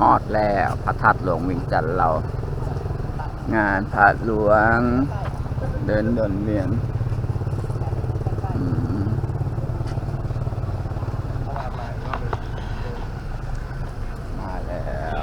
ฮอดแล้วพระธาตุหลวงวิงจันทร์เรา งานพระหลวง เดินดนเวียนอืมมาแล้ว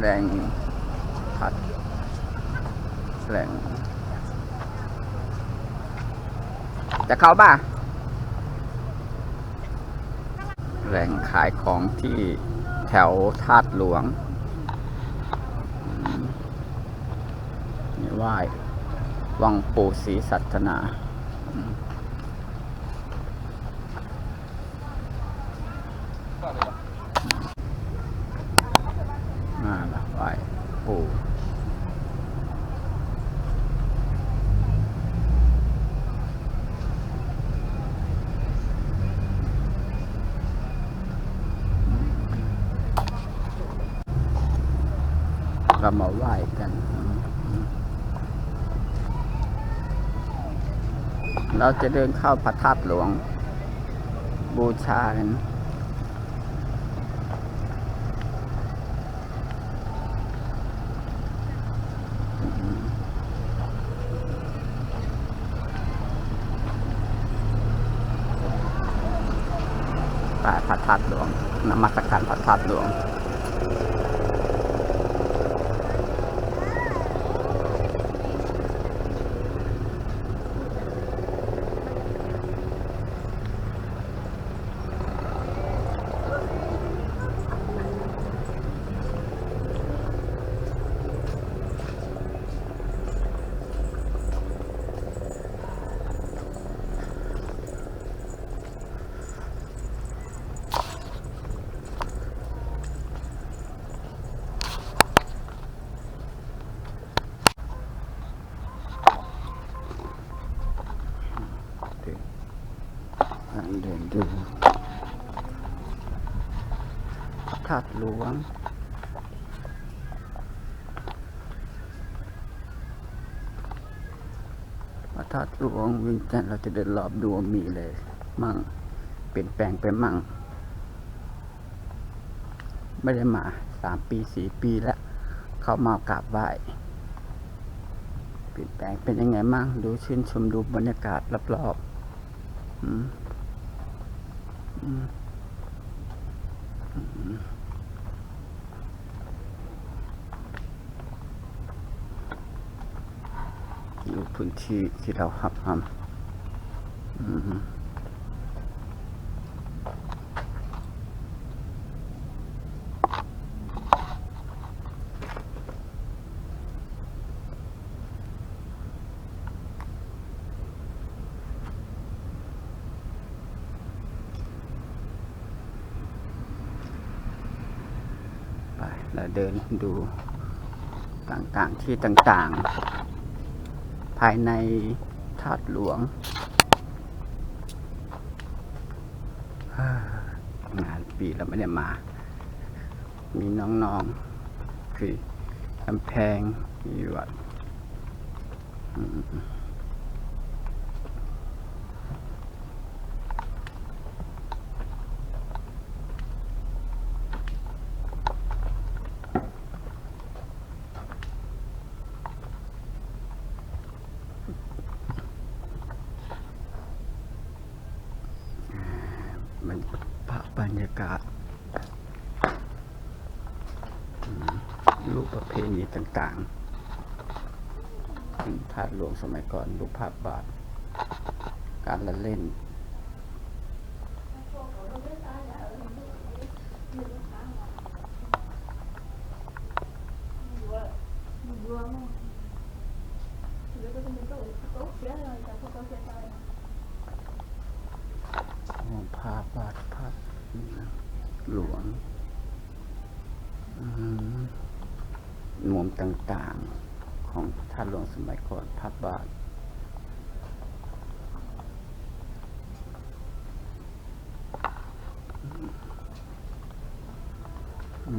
แรงพัดแรงจะเข้าป่ะ แหล่งขายของที่แถวธาตุหลวงนี่ไหว้วังปู่ศรีสัตนาละไหว้ปู่ ก็มาไหว้กัน เราจะเดินเข้าพระธาตุหลวง บูชากันป่าพระธาตุหลวงนมัสการพระธาตุหลวง เดินเดินดู พระธาตุหลวง พระธาตุหลวงวิงจันเราจะเดินรอบดูว่ามีเลย มั่งเปลี่ยนแปลงไปมั่ง ไม่ได้มาสามปีสี่ปีแล้ว เข้ามากราบไหว้เปลี่ยนแปลงเป็นยังไงมั่งดูชื่นชมดูบรรยากาศรอบๆอืมอืมอืมอยู่ พื้นที่ที่เราหับทำไปเราเดินดูต่างๆที่ต่างๆายในธาตุหลวง งานปีเราไม่ได้มา มีน้องๆ คือกำแพงมีวัดอืมมันภาพบรรยากาศอืม รูปประเพณีต่างๆธาตุหลวงสมัยก่อนรูปภาพบาท การละเล่น ของภาพวาดภาพหลวงอืมนว มต่างๆของท่านหลวงสมัยก่อนภาพบาทอื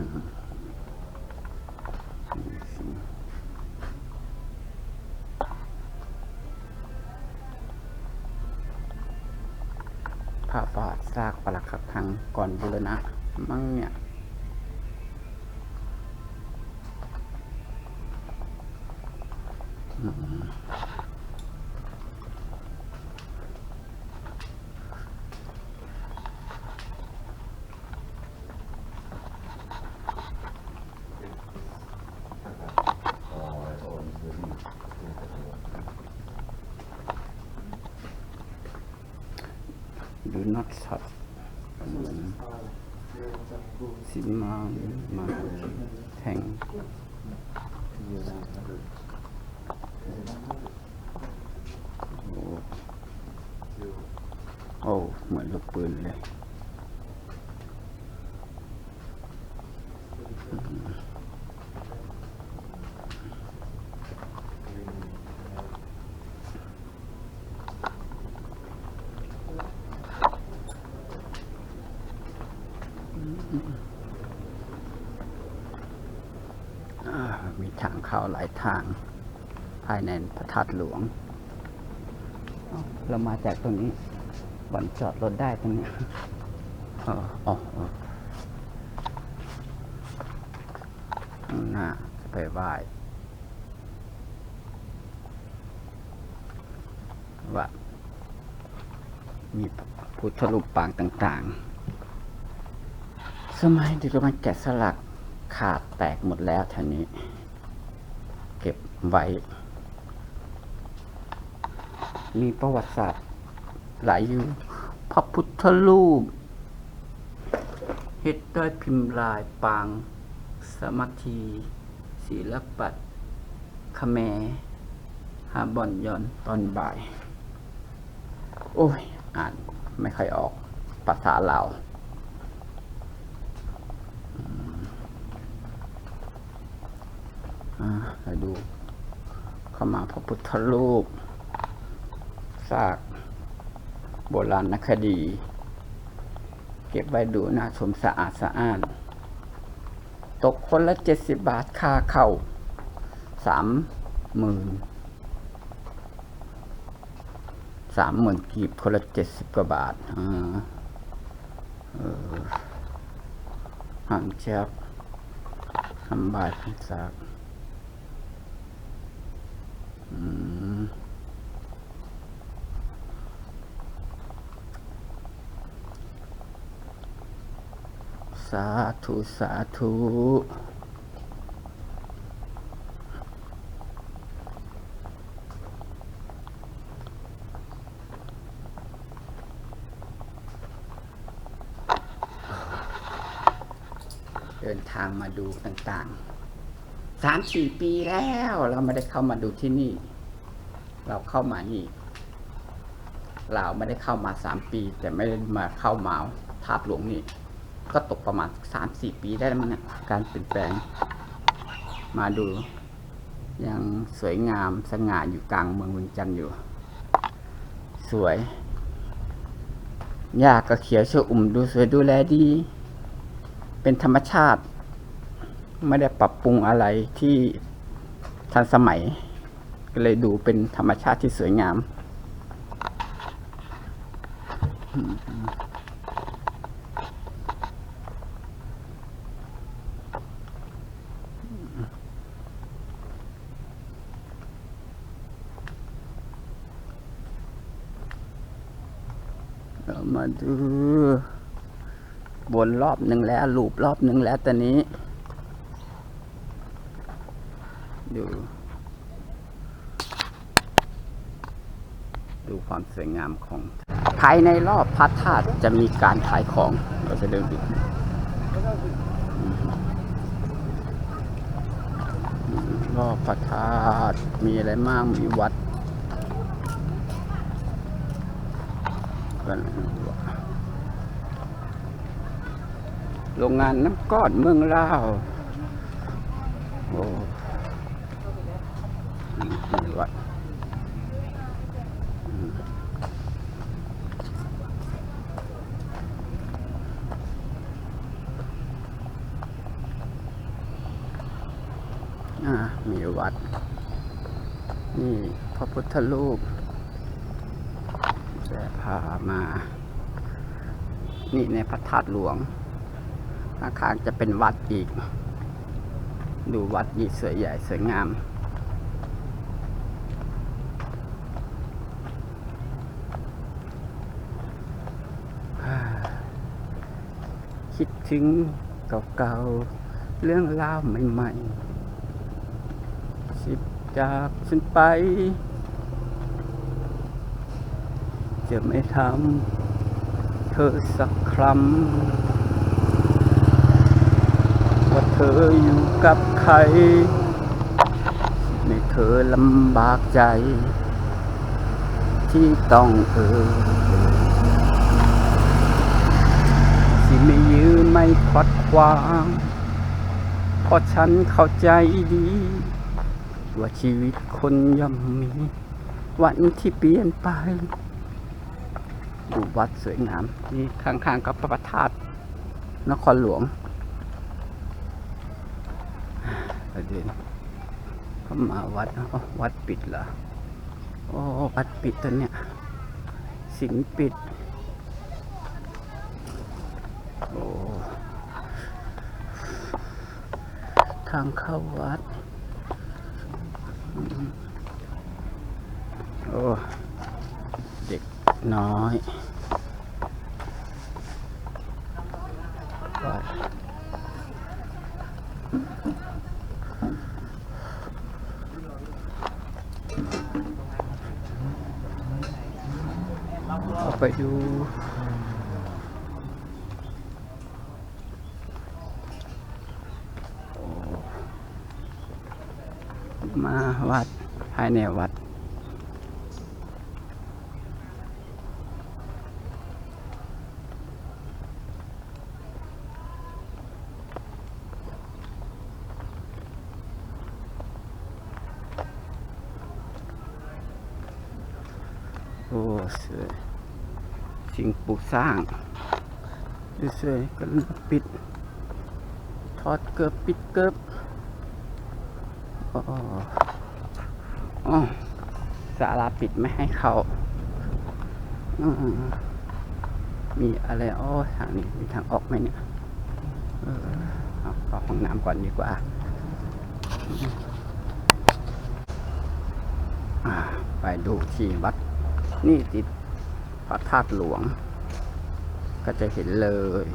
not touch สิมามาแทงโอ้โอ้เหามีทางเข้าหลายทาง ภายในพระธาตุหลวง เรามาจากตรงนี้บ่อนจอดรถได้ตรงนี้อ๋ออ๋ออ๋อข้างหน้าจะไปไหว้ว่ามีพุทธรูปปางต่างๆ สมัยที่เรามันแกะสลักขาดแตกหมดแล้วแถวนี้ เก็บไว้ มีประวัติศาสตร์หลายอยู่พระพุทธรูปเฮ็ดด้วยพิมพ์ลายปาง สมัคคีศิลปัตคแมหาบอนยอนตอนบ่าย โอ้ย อ่านไม่ค่อยออกภาษาลาว อ่าดู เข้ามาพระพุทธรูปซากโบราณนคดี เก็บไว้ดูน่าชมสะอาดสะอ้าน ตกคนละเจ็ดสิบบาทค่าเข้าสามหมื่นสามหมื่นกีบคนละเจ็ดสิบกว่าบาทอ่าห่างเจ็บทำบาทพิซากาธุสาธุเดินทางมาดูต่างๆสามสี่ปีแล้วเราไม่ได้เข้ามาดูที่นี่ เราเข้ามานี่เราไม่ได้เข้ามาสามปี แต่ไม่ได้มาเข้ามาทาบหลวงนี่ ก็ตกประมาณสามสี่ปีได้แล้วมั้งเนี่ยการเปลี่ยนแปลง มาดู ยังสวยงามสง่าอยู่กลางเมืองเวียงจันทร์อยู่ สวยหญ้าก็เขียวชอุ่มดูสวยดูแลดี เป็นธรรมชาติ ไม่ได้ปรับปรุงอะไรที่ทันสมัย ก็เลยดูเป็นธรรมชาติที่สวยงาม มาดู บนรอบหนึ่งแล้วลูปรอบหนึ่งแล้วตอนนี้ ดู ดูความสวยงามของ ภายในรอบพระธาตุจะมีการขายของ เราจะเดินดูรอบพระธาตุมีอะไรมากมีวัดกัน โรงงานน้ำก้อนเมืองลาวโอ้อืมมีวัดอ่ามีวัด นี่พระพุทธรูปจะพามา นี่ในพระธาตุหลวง ข้างๆจะเป็นวัดอีก ดูวัดนี่สวยใหญ่สวยงาม คิดถึงเก่าๆ เรื่องราวใหม่ๆ สิบจากฉันไป จะไม่ทำเธอสักครั้ว่ เธออยู่กับใคร ไม่เธอลำบากใจ ที่ต้องเออที่ไม่ยื้อไม่ขัดขวางเพราะฉันเข้าใจดี ว่าชีวิตคนย่อมมี วันที่เปลี่ยนไป ดูวัดสวยงามนี่ข้างๆกับพระประธาตุนครหลวง เด็นเข้ามาวัดอ้าววัดปิดเหรอโอ้วัดปิดตัวเนี้ยสิงปิด โอ้ทางเข้าวัดโอ้เด็กน้อย ออกไปดูมาวัดภายในวัด อ้สวยสิ่งปลูกสร้างสวยๆกันปิด ทอดเกือบปิดเกือบอ๋ออ๋อศาลาปิดไม่ให้เข้าอมีอะไรโอ้ทางนี้มีทางออกไหมเนี่ยเออเอาเข้าห้องน้ำก่อนดีกว่าอ่าไปดูที่วัด นี่ติดพระธาตุหลวง ก็จะเห็นเลย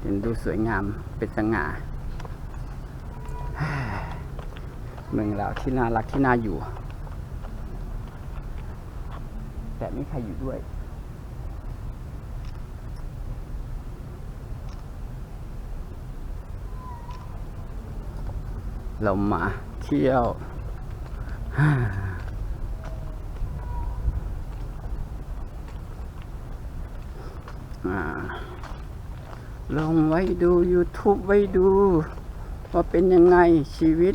เห็นดูสวยงามเป็นสง่าเมืองเราที่น่ารักที่น่าอยู่ แต่ไม่มีใครอยู่ด้วยเรามาเที่ยว ลองไว้ดู YouTube ไว้ดู ว่าเป็นยังไงชีวิต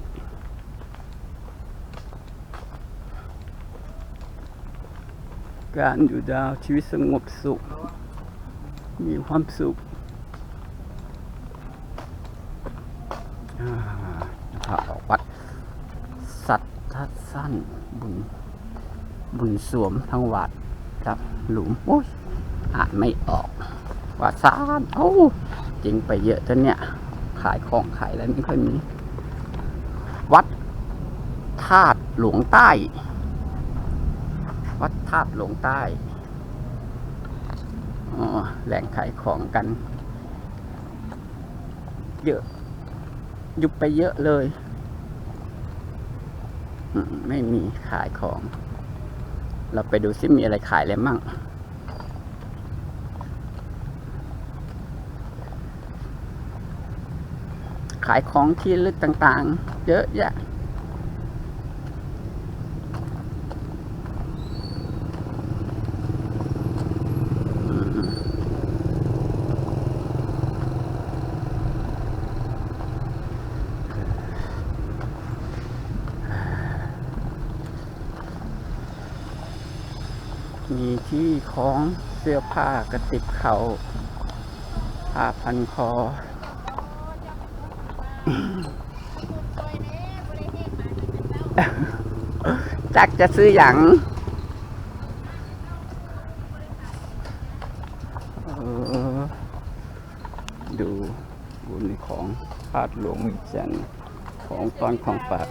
การอยู่ดาวชีวิตสงบสุข มีความสุขอ่าพระออกวัด สัต ทัดสั้นบุญบุญสวมทั้งวัดครับ หลุมโอ้ยอ่านไม่ออกว่าซานโอ้จริงไปเยอะจนเนี่ย ขายของขายอะไรไม่ค่อยมีวัดธาตุหลวงใต้ วัดธาตุหลวงใต้อ๋อแหล่งขายของกัน เยอะยุบไปเยอะเลย ไม่มีขายของ เราไปดูซิมีอะไรขายอะไรมั่ง ขายของที่ลึกต่างๆ เยอะแยะ มีที่ของเสื้อผ้ากระติบเขาผ้าพันคอ จักจะซื้ออย่างดูบุญของพาดหลวงวิจันของตอนของฝาก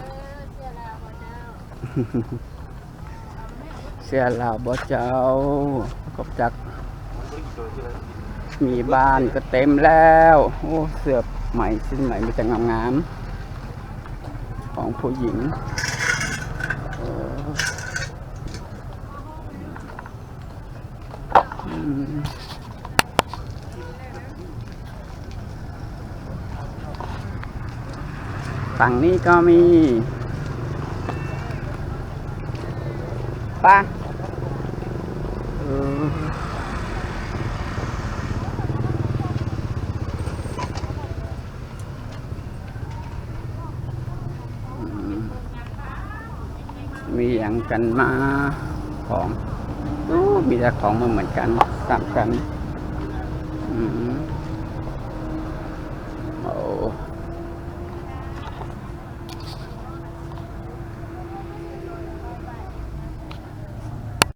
สียลาวบ่เจ้ากบจัก มีบ้านก็เต็มแล้ว โอ้เสื้อใหม่ชิ้นใหม่มีแต่งามๆของผู้หญิงฝั่งนี้ก็มีไป้า มีอย่างกันมาของอู้มีแต่ของมาเหมือนกันสามกัน